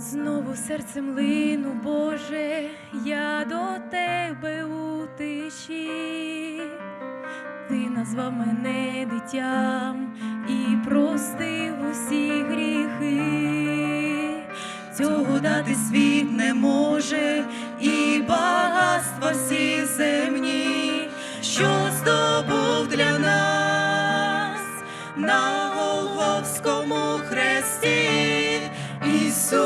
Знову серцем лину, Боже, я до тебе у тиші. Ти назвав мене дитям і простив усі гріхи. Цього дати світ не може, і багатства всі земні, що здобув для нас на Голгофському хресті. Ісус,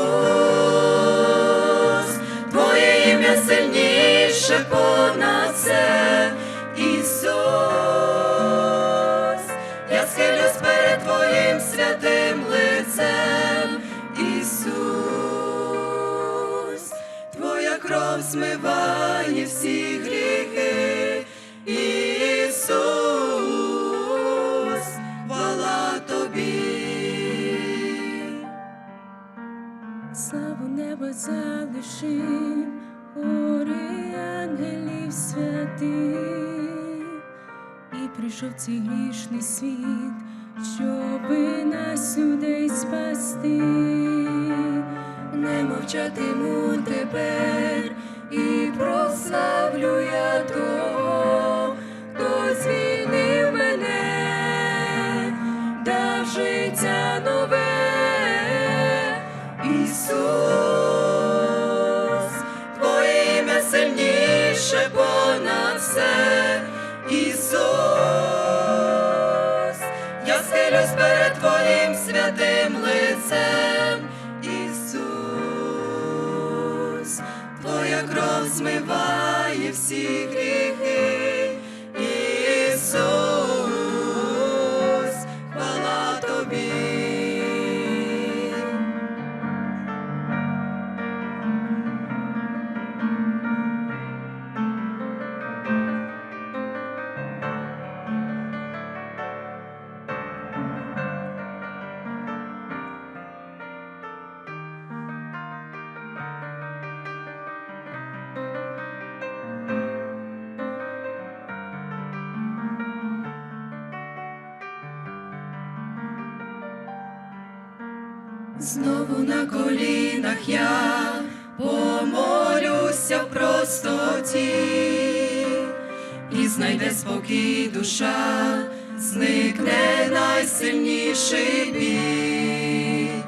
Твоє ім'я сильніше понад все, Ісус, я схилюсь перед Твоїм святим лицем, Ісус, Твоя кров змиває всі гріхи, Ісус, хвала Тобі. Славу неба залишив, гори ангелів святих, і прийшов цей грішний світ, щоби нас людей спасти. Не мовчатиму тепер і прославлю я того, хто звільнив мене, дав життя нове, Ісус, схилюсь перед Твоїм святим лицем, Ісус, Твоя кров змиває всі гріхи, Знову на колінах я помолюся в простоті, і знайде спокій душа, зникне найсильніший біль.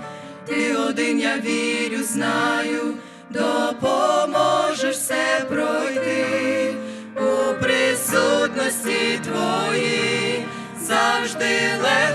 Ти один, я вірю, знаю, допоможеш все пройти у присутності твоїй, завжди легко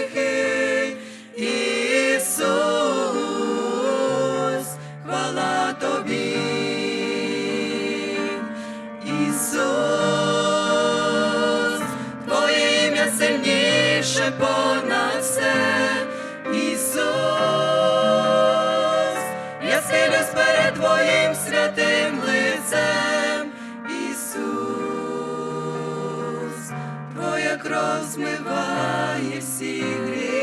кров змиває всі гріхи.